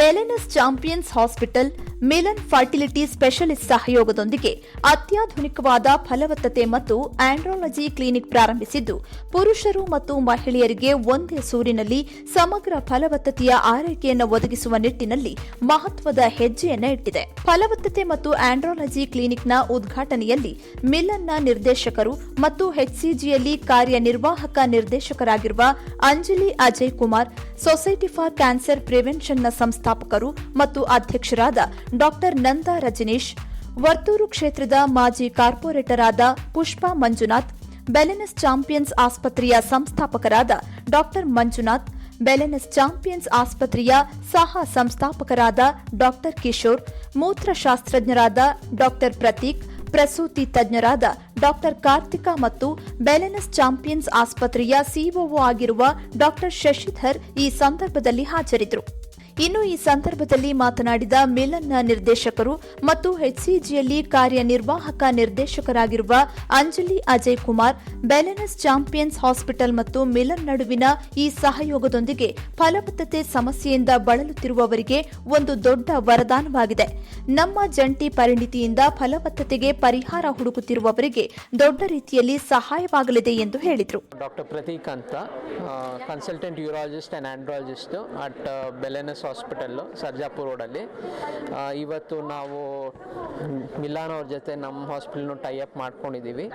Belenus Champions hospital Milann fertility specialist ಸಹಯೋಗದೊಂದಿಗೆ ಅತ್ಯಾಧುನಿಕವಾದ ಫಲವತ್ತತೆ ಮತ್ತು ಆಂಡ್ರಾಲಜಿ ಕ್ಲಿನಿಕ್ ಪ್ರಾರಂಭಿಸಿದ್ದು ಪುರುಷರು ಮತ್ತು ಮಹಿಳೆಯರಿಗೆ ಒಂದೇ ಸೂರಿನಲ್ಲಿ ಸಮಗ್ರ ಫಲವತ್ತತೆಯ ಆರೈಕೆಯನ್ನು ಒದಗಿಸುವ ನಿಟ್ಟಿನಲ್ಲಿ ಮಹತ್ವದ ಹೆಜ್ಜೆಯನ್ನು ಇಟ್ಟಿದೆ ಫಲವತ್ತತೆ ಮತ್ತು ಆಂಡ್ರಾಲಜಿ ಕ್ಲಿನಿಕ್ನ ಉದ್ಘಾಟನೆಯಲ್ಲಿ ಮಿಲನ್ನ ನಿರ್ದೇಶಕರು ಮತ್ತು ಹೆಚ್ಸಿಜಿಯಲ್ಲಿ e ಕಾರ್ಯನಿರ್ವಾಹಕ ನಿರ್ದೇಶಕರಾಗಿರುವ Anjali Ajay Kumar society for cancer ಪ್ರಿವೆನ್ಷನ್ನ ಸಂಸ್ಥಾಪಕರು ಮತ್ತು ಅಧ್ಯಕ್ಷರಾದ ಡಾಕ್ಟರ್ ನಂದಾ ರಜನೀಶ್ ವರ್ತೂರು ಕ್ಷೇತ್ರದ ಮಾಜಿ ಕಾರ್ಪೊರೇಟರ್ ಆದ ಪುಷ್ಪಾ ಮಂಜುನಾಥ್ ಬೆಲೆನಸ್ ಚಾಂಪಿಯನ್ಸ್ ಆಸ್ಪತ್ರೆಯ ಸಂಸ್ಥಾಪಕರಾದ ಡಾಕ್ಟರ್ ಮಂಜುನಾಥ್ ಬೆಲೆನಸ್ ಚಾಂಪಿಯನ್ಸ್ ಆಸ್ಪತ್ರೆಯ ಸಹ ಸಂಸ್ಥಾಪಕರಾದ ಡಾಕ್ಟರ್ ಕಿಶೋರ್ ಮೂತ್ರಶಾಸ್ತ್ರಜ್ಞರಾದ ಡಾಕ್ಟರ್ ಪ್ರತೀಕ್ ಪ್ರಸೂತಿ ತಜ್ಞರಾದ ಡಾಕ್ಟರ್ ಕಾರ್ತಿಕಾ ಮತ್ತು ಬೆಲೆನಸ್ ಚಾಂಪಿಯನ್ಸ್ ಆಸ್ಪತ್ರೆಯ ಸಿಒಒ ಆಗಿರುವ ಡಾಕ್ಟರ್ ಶಶಿಧರ್ ಈ ಸಂದರ್ಭದಲ್ಲಿ ಹಾಜರಿದ್ದರು ಇನ್ನು ಈ ಸಂದರ್ಭದಲ್ಲಿ ಮಾತನಾಡಿದ ಮಿಲನ್ನ ನಿರ್ದೇಶಕರು ಮತ್ತು ಎಚ್ಸಿಜಿಯಲ್ಲಿ ಕಾರ್ಯನಿರ್ವಾಹಕ ನಿರ್ದೇಶಕರಾಗಿರುವ Anjali Ajay Kumar Belenus champions hospital ಮತ್ತು ಮಿಲನ್ ನಡುವಿನ ಈ ಸಹಯೋಗದೊಂದಿಗೆ ಫಲವತ್ತತೆ ಸಮಸ್ಯೆಯಿಂದ ಬಳಲುತ್ತಿರುವವರಿಗೆ ಒಂದು ದೊಡ್ಡ ವರದಾನವಾಗಿದೆ ನಮ್ಮ ಜಂಟಿ ಪರಿಣಿತಿಯಿಂದ ಫಲವತ್ತತೆಗೆ ಪರಿಹಾರ ಹುಡುಕುತ್ತಿರುವವರಿಗೆ ದೊಡ್ಡ ರೀತಿಯಲ್ಲಿ ಸಹಾಯವಾಗಲಿದೆ ಎಂದು ಹೇಳಿದರು ಡಾಕ್ಟರ್ ಪ್ರತೀಕ್ ಅಂತ consultant urologist and andrologist at Belenus hospital Sarjapur ರೋಡಲ್ಲಿ ಇವತ್ತು ನಾವು ಮಿಲಾನವ್ರ ಜೊತೆ ನಮ್ಮ ಹಾಸ್ಪಿಟಲ್ನು ಟೈ ಅಪ್ ಮಾಡ್ಕೊಂಡಿದ್ದೀವಿ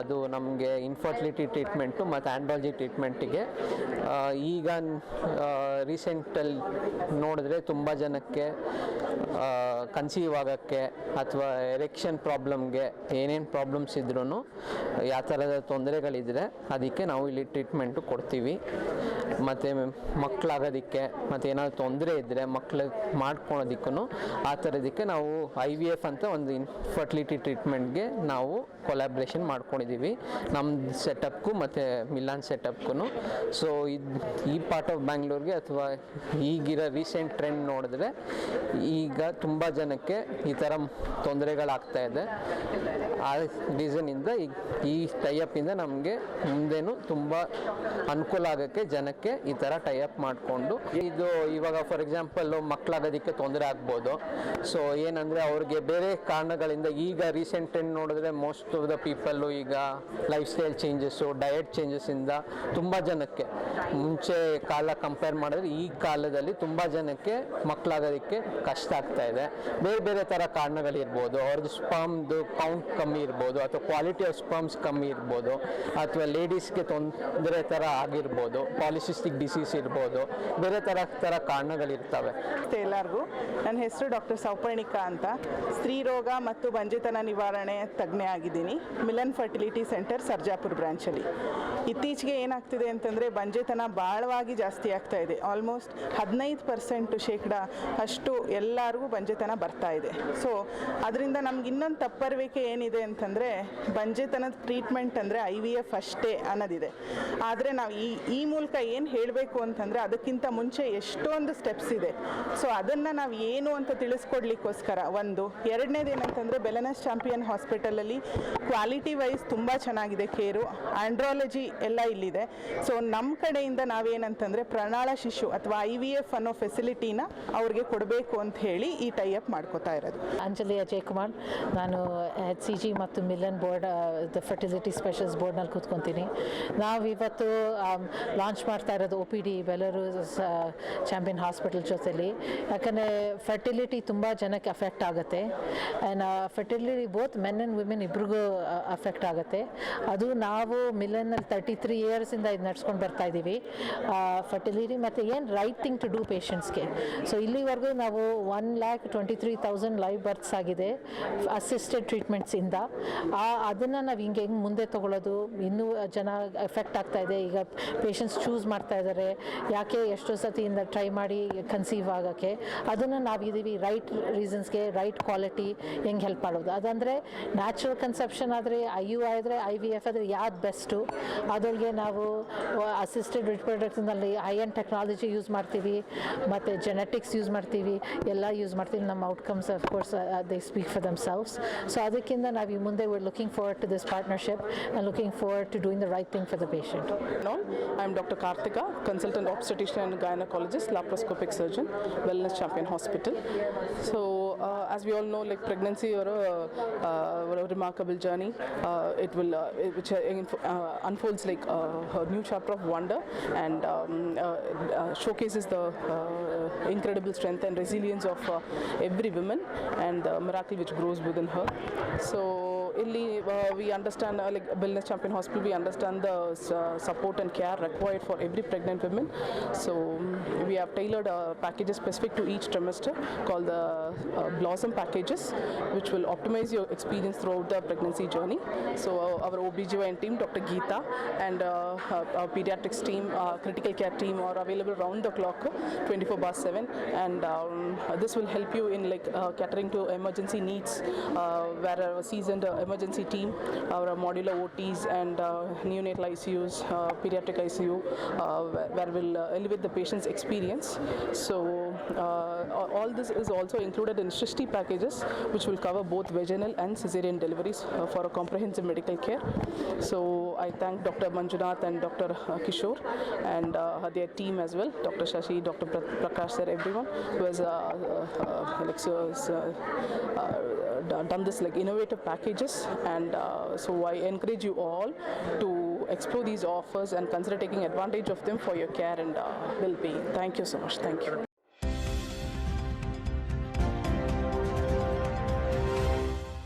ಅದು ನಮಗೆ ಇನ್ಫರ್ಟಿಲಿಟಿ ಟ್ರೀಟ್ಮೆಂಟು ಮತ್ತು ಆ್ಯಂಡ್ರಾಲಜಿ ಟ್ರೀಟ್ಮೆಂಟಿಗೆ ಈಗ ರೀಸೆಂಟಲ್ಲಿ ನೋಡಿದ್ರೆ ತುಂಬ ಜನಕ್ಕೆ ಕನ್ಸೀವ್ ಆಗೋಕ್ಕೆ ಅಥವಾ ಎರೆಕ್ಷನ್ ಪ್ರಾಬ್ಲಮ್ಗೆ ಏನೇನು ಪ್ರಾಬ್ಲಮ್ಸ್ ಇದ್ರೂ ಯಾವ ಥರದ ತೊಂದರೆಗಳಿದ್ರೆ ಅದಕ್ಕೆ ನಾವು ಇಲ್ಲಿ ಟ್ರೀಟ್ಮೆಂಟು ಕೊಡ್ತೀವಿ ಮತ್ತು ಮಕ್ಕಳಾಗೋದಕ್ಕೆ ಮತ್ತು ಏನಾದರೂ ತೊಂದರೆ ಇದ್ದರೆ ಮಕ್ಳು ಮಾಡ್ಕೊಳೋದಕ್ಕೂ ಆ ಥರದಕ್ಕೆ ನಾವು ಐ ವಿ ಎಫ್ ಅಂತ ಒಂದು ಇನ್ಫರ್ಟಿಲಿಟಿ ಟ್ರೀಟ್ಮೆಂಟ್ಗೆ ನಾವು ಕೊಲಾಬ್ರೇಷನ್ ಮಾಡ್ಕೊಂಡಿದ್ದೀವಿ ನಮ್ಮ ಸೆಟಪ್ಗೂ ಮತ್ತು ಮಿಲಾನ್ ಸೆಟಪ್ಗೂ ಸೊ ಇದು ಈ ಪಾರ್ಟ್ ಆಫ್ ಬ್ಯಾಂಗ್ಳೂರಿಗೆ ಅಥವಾ ಈಗಿರೋ ರೀಸೆಂಟ್ ಟ್ರೆಂಡ್ ನೋಡಿದ್ರೆ ಈಗ ತುಂಬ ಜನಕ್ಕೆ ಈ ಥರ ತೊಂದರೆಗಳಾಗ್ತಾ ಇದೆ ಆ ರೀಸನಿಂದ ಈ ಟೈಅಪ್ಪಿಂದ ನಮಗೆ ಮುಂದೇನು ತುಂಬ ಅನುಕೂಲ ಆಗೋಕ್ಕೆ ಜನಕ್ಕೆ ಈ ಥರ ಟೈಅಪ್ ಮಾಡಿಕೊಂಡು ಇದು ಇವಾಗ ಫಾರ್ ಎಕ್ಸಾಂಪಲ್ ಮಕ್ಕಳಾಗೋದಕ್ಕೆ ತೊಂದರೆ ಆಗ್ಬೋದು ಸೊ ಏನಂದರೆ ಅವ್ರಿಗೆ ಬೇರೆ ಕಾರಣಗಳಿಂದ ಈಗ ರೀಸೆಂಟ್ ನೋಡಿದ್ರೆ ಮೋಸ್ಟ್ ಆಫ್ ದ ಪೀಪಲ್ಲು ಈಗ ಲೈಫ್ ಸ್ಟೈಲ್ ಚೇಂಜಸ್ಸು ಡಯಟ್ ಚೇಂಜಸ್ಸಿಂದ ತುಂಬ ಜನಕ್ಕೆ ಮುಂಚೆ ಕಾಲ ಕಂಪೇರ್ ಮಾಡಿದ್ರೆ ಈ ಕಾಲದಲ್ಲಿ ತುಂಬ ಜನಕ್ಕೆ ಮಕ್ಕಳಾಗೋದಕ್ಕೆ ಕಷ್ಟ ಆಗ್ತಾ ಇದೆ ಬೇರೆ ಬೇರೆ ಥರ ಕಾರಣಗಳಿರ್ಬೋದು ಅವ್ರದ್ದು ಸ್ಪಾಮ್ದು ಕೌಂಟ್ ಕಂಪ್ ಕಮ್ಮಿ ಇರ್ಬೋದು ಅಥವಾ ಕ್ವಾಲಿಟಿ ಆಫ್ ಸ್ಪರ್ಮ್ಸ್ ಕಮ್ಮಿ ಇರ್ಬೋದು ಅಥವಾ ಲೇಡೀಸ್ಗೆ ತೊಂದರೆ ಥರ ಆಗಿರ್ಬೋದು ಪಾಲಿಸಿಸ್ಟಿಕ್ ಡಿಸೀಸ್ ಇರ್ಬೋದು ಬೇರೆ ಥರ ಥರ ಕಾರಣಗಳಿರ್ತವೆ ಎಲ್ಲರಿಗೂ ನನ್ನ ಹೆಸರು ಡಾಕ್ಟರ್ ಸೌಪರ್ಣಿಕಾ ಅಂತ ಸ್ತ್ರೀ ರೋಗ ಮತ್ತು ಬಂಜೆತನ ನಿವಾರಣೆ ತಜ್ಞೆ ಆಗಿದ್ದೀನಿ ಮಿಲನ್ ಫರ್ಟಿಲಿಟಿ ಸೆಂಟರ್ ಸರ್ಜಾಪುರ್ ಬ್ರಾಂಚಲ್ಲಿ ಇತ್ತೀಚೆಗೆ ಏನಾಗ್ತಿದೆ ಅಂತಂದರೆ ಬಂಜೆತನ ಭಾಳವಾಗಿ ಜಾಸ್ತಿ ಆಗ್ತಾ ಇದೆ ಆಲ್ಮೋಸ್ಟ್ ಹದಿನೈದು ಪರ್ಸೆಂಟ್ ಶೇಕಡ ಅಷ್ಟು ಎಲ್ಲರಿಗೂ ಬಂಜೆತನ ಬರ್ತಾ ಇದೆ ಸೊ ಅದರಿಂದ ನಮ್ಗೆ ಇನ್ನೊಂದು ತಪ್ಪರ್ವಿಕೆ ಏನಿದೆ ಏನಿದೆ ಅಂತಂದರೆ ಬಂಜೆತನದ ಟ್ರೀಟ್ಮೆಂಟ್ ಅಂದರೆ ಐ ವಿ ಎಫ್ ಅಷ್ಟೇ ಅನ್ನೋದಿದೆ ಆದರೆ ನಾವು ಈ ಈ ಮೂಲಕ ಏನು ಹೇಳಬೇಕು ಅಂತಂದರೆ ಅದಕ್ಕಿಂತ ಮುಂಚೆ ಎಷ್ಟೊಂದು ಸ್ಟೆಪ್ಸ್ ಇದೆ ಸೊ ಅದನ್ನು ನಾವು ಏನು ಅಂತ ತಿಳಿಸ್ಕೊಡ್ಲಿಕ್ಕೋಸ್ಕರ ಒಂದು ಎರಡನೇದು ಏನಂತಂದರೆ ಬೆಲನಸ್ ಚಾಂಪಿಯನ್ ಹಾಸ್ಪಿಟಲಲ್ಲಿ ಕ್ವಾಲಿಟಿ ವೈಸ್ ತುಂಬ ಚೆನ್ನಾಗಿದೆ ಕೇರು ಆಂಡ್ರಾಲಜಿ ಎಲ್ಲ ಇಲ್ಲಿದೆ ಸೊ ನಮ್ಮ ಕಡೆಯಿಂದ ನಾವೇನಂತಂದರೆ ಪ್ರಣಾಳ ಶಿಶು ಅಥವಾ ಐ ವಿ ಎಫ್ ಅನ್ನೋ ಫೆಸಿಲಿಟಿನ ಅವ್ರಿಗೆ ಕೊಡಬೇಕು ಅಂತ ಹೇಳಿ ಈ ಟೈ ಅಪ್ ಮಾಡ್ಕೋತಾ ಇರೋದು ಅಂಜಲಿ ಅಜಯ್ ಕುಮಾರ್ ನಾನು ಎಚ್ ಸಿ ಜಿ ಮತ್ತು Milann board the fertility specials ಬೋರ್ಡ್ನಲ್ಲಿ ಕೂತ್ಕೊತೀನಿ ನಾವು ಇವತ್ತು ಲಾಂಚ್ ಮಾಡ್ತಾ ಇರೋದು O P D Belenus champion hospital ಜೊತೆಲಿ ಯಾಕಂದರೆ ಫರ್ಟಿಲಿಟಿ ತುಂಬ ಜನಕ್ಕೆ ಅಫೆಕ್ಟ್ ಆಗುತ್ತೆ and fertility both men and women ಇಬ್ರಿಗೂ ಅಫೆಕ್ಟ್ ಆಗುತ್ತೆ ಅದು ನಾವು ಮಿಲನ್ನಲ್ಲಿ ತರ್ಟಿ ತ್ರೀ ಇಯರ್ಸಿಂದ ಇದು ನಡ್ಸ್ಕೊಂಡು ಬರ್ತಾ ಇದ್ದೀವಿ ಫರ್ಟಿಲಿಟಿ ಮತ್ತು ಏನು ರೈಟ್ ಥಿಂಗ್ ಟು ಡೂ ಪೇಷಂಟ್ಸ್ಗೆ ಸೊ ಇಲ್ಲಿವರೆಗೂ ನಾವು one lakh twenty three thousand live births assisted assisted ಟ್ರೀಟ್ಮೆಂಟ್ಸಿಂದ ಆ ಅದನ್ನು ನಾವು ಹಿಂಗೆ ಹೆಂಗೆ ಮುಂದೆ ತೊಗೊಳ್ಳೋದು ಇನ್ನೂ ಜನ ಎಫೆಕ್ಟ್ ಆಗ್ತಾ ಇದೆ ಈಗ ಪೇಷಂಟ್ಸ್ ಚೂಸ್ ಮಾಡ್ತಾ ಇದ್ದಾರೆ ಯಾಕೆ ಎಷ್ಟೋ ಸತಿಯಿಂದ ಟ್ರೈ ಮಾಡಿ ಕನ್ಸೀವ್ ಆಗೋಕ್ಕೆ ಅದನ್ನು ನಾವು ಇದೀವಿ ರೈಟ್ ರೀಸನ್ಸ್ಗೆ ರೈಟ್ ಕ್ವಾಲಿಟಿ ಹೆಂಗೆ ಹೆಲ್ಪ್ ಮಾಡೋದು ಅದಂದರೆ ನ್ಯಾಚುರಲ್ ಕನ್ಸೆಪ್ಷನ್ ಆದರೆ ಐ ಯು ಆದರೆ ಐ ವಿ ಎಫ್ ಆದರೆ ಯಾವ್ದು ಬೆಸ್ಟು ಅದೊಳಗೆ ನಾವು ಅಸಿಸ್ಟೆಡ್ ರಿಪ್ರೊಡಕ್ಷನಲ್ಲಿ ಐ ಆ್ಯಂಡ್ ಟೆಕ್ನಾಲಜಿ ಯೂಸ್ ಮಾಡ್ತೀವಿ ಮತ್ತು ಜೆನೆಟಿಕ್ಸ್ ಯೂಸ್ ಮಾಡ್ತೀವಿ ಎಲ್ಲ ಯೂಸ್ ಮಾಡ್ತೀವಿ ನಮ್ಮ outcomes course they speak for themselves so ಅದಕ್ಕಿಂತ ನಾವು we're looking forward to this partnership and looking forward to doing the right thing for the patient. I'm Dr. Karthika, consultant obstetrician and gynecologist, laparoscopic surgeon, Wellness Champion Hospital. So uh, as we all know, like pregnancy or a, uh, a remarkable journey. Uh, it will, which unfolds like a new chapter of wonder and um, showcases the incredible strength and resilience of every woman and the miracle which grows within her. So. ಇಲ್ಲಿ we understand like wellness champion hospital we understand the support and care required for every pregnant women so we have tailored packages specific to each trimester call the blossom packages which will optimise your experience throughout the pregnancy journey so our O B G Y N team doctor Geeta and paediatrics team critical care team are available round the clock 24 bar 7 and um, this will help you in like uh, catering to emergency needs uh, emergency team, our modular OTs and uh, neonatal ICUs, uh, pediatric ICU, uh, where we'll elevate the patient's experience. So all this is also included in Shishti packages, which will cover both vaginal and cesarean deliveries for a comprehensive medical care. So I thank Dr. Manjunath and Dr. Uh, Kishore and uh, their team as well, Dr. Shashi, Dr. Prakash, sir, everyone who has uh, like, so, done this like innovative packages. And so I encourage you all to explore these offers and consider taking advantage of them for your care and well-being. Thank you so much. Thank you.